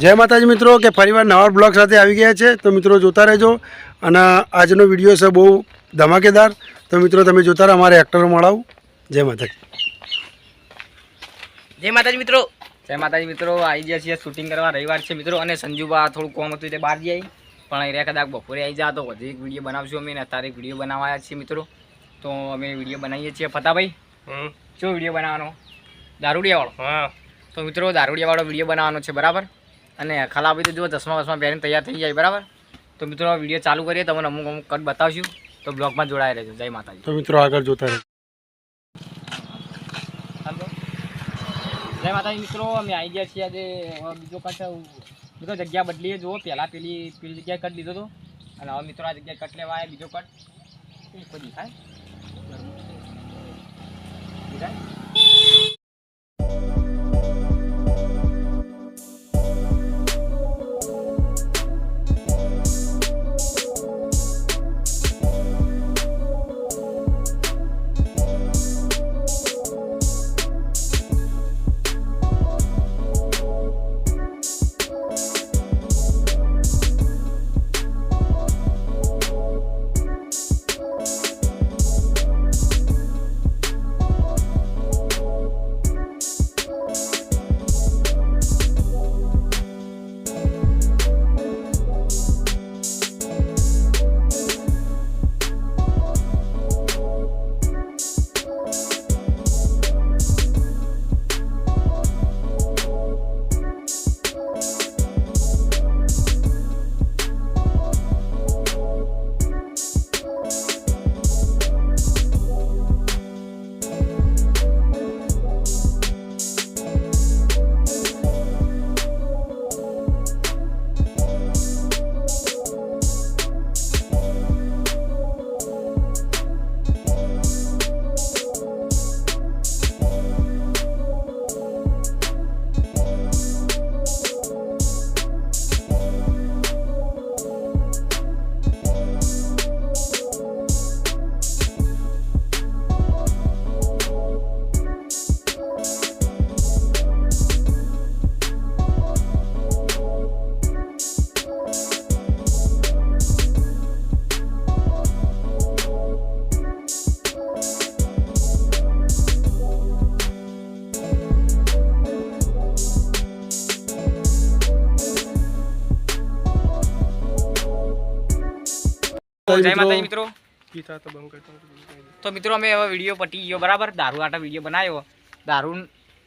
જય માતાજી મિત્રો કે ફરીવાર નવા બ્લોગ સાથે આવી ગયા છે. તો મિત્રો જોતા રહેજો. અને આજનો વીડિયો છે બહુ ધમાકેદાર. તો મિત્રો તમે જોતા રહો અમારે એક્ટરો મળાવું. જય માતાજી. જય માતાજી મિત્રો. જય માતાજી મિત્રો આવી ગયા છીએ શૂટિંગ કરવા. રવિવાર છે મિત્રો અને સંજુબા થોડું કોમ હતું તે બહાર જઈ પણ એ કદાચ બપોરે આવી જા તો વધુ એક વીડિયો બનાવશું અમે અત્યારે એક વીડિયો બનાવ્યા છીએ મિત્રો. તો અમે વીડિયો બનાવીએ છીએ. ફતાભાઈ શું વીડિયો બનાવવાનો? દારૂડિયાવાળો? હા. તો મિત્રો દારૂડિયાવાળો વીડિયો બનાવવાનો છે બરાબર? અને ખાલા આપી તો જો ચશ્મા વસમા પહેરીને તૈયાર થઈ જાય બરાબર? તો મિત્રો વીડિયો ચાલુ કરીએ તમને અમુક અમુક કટ બતાવશું. તો બ્લોગમાં જોડાયા રહેજો. જય માતાજી. તો મિત્રો આગળ જોતા રહેજો હાલો. જય માતાજી મિત્રો. અમે આવી ગયા છીએ આજે બીજો કટ મિત્રો જગ્યા બદલીએ. જુઓ પહેલાં પેલી પેલી જગ્યાએ કટ લીધો હતો. અને હવે મિત્રો આ જગ્યાએ કટ લેવા આવ્યા બીજો કટ. કોઈ દેખાય દેખાય જય માતાજી મિત્રો. તો મિત્રો અમે હવે વીડિયો પટી ગયો બરાબર? દારૂ આટા વીડિયો બનાવ્યો. દારૂ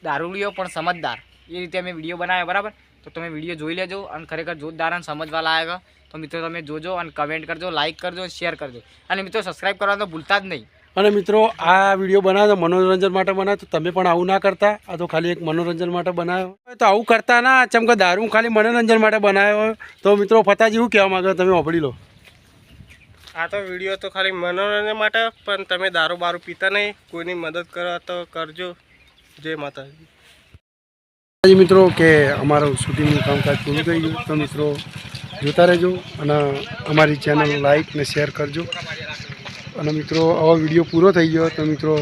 દારૂડિયો પણ સમજદાર. એ રીતે અમે વીડિયો બનાવ્યો બરાબર? તો તમે વીડિયો જોઈ લેજો અને ખરેખર જોરદાર અને સમજવા લાયક તો મિત્રો તમે જોજો અને કમેન્ટ કરજો લાઇક કરજો શેર કરજો. અને મિત્રો સબસ્ક્રાઈબ કરવાનું તો ભૂલતા જ નહીં. અને મિત્રો આ વીડિયો બનાવ્યો મનોરંજન માટે બનાવ્યો તો તમે પણ આવું ના કરતા. આ તો ખાલી એક મનોરંજન માટે બનાવ્યો. તો આવું કરતા ના ચમકે દારૂ ખાલી મનોરંજન માટે બનાવ્યો. તો મિત્રો ફતાજી એવું કહેવા માંગે તમે સાંભળી લો. આ તો વીડિયો તો ખાલી મનોરંજન માટે, પણ તમે દારૂ બારૂ પીતા નહીં. કોઈની મદદ કરો તો કરજો. જય માતાજી. મિત્રો, કે અમારું શૂટિંગનું કામકાજ પૂરું થઈ ગયું. તો મિત્રો, જોતા રહેજો અને અમારી ચેનલ લાઈક ને શેર કરજો. અને મિત્રો, આવો વીડિયો પૂરો થઈ ગયો. તો મિત્રો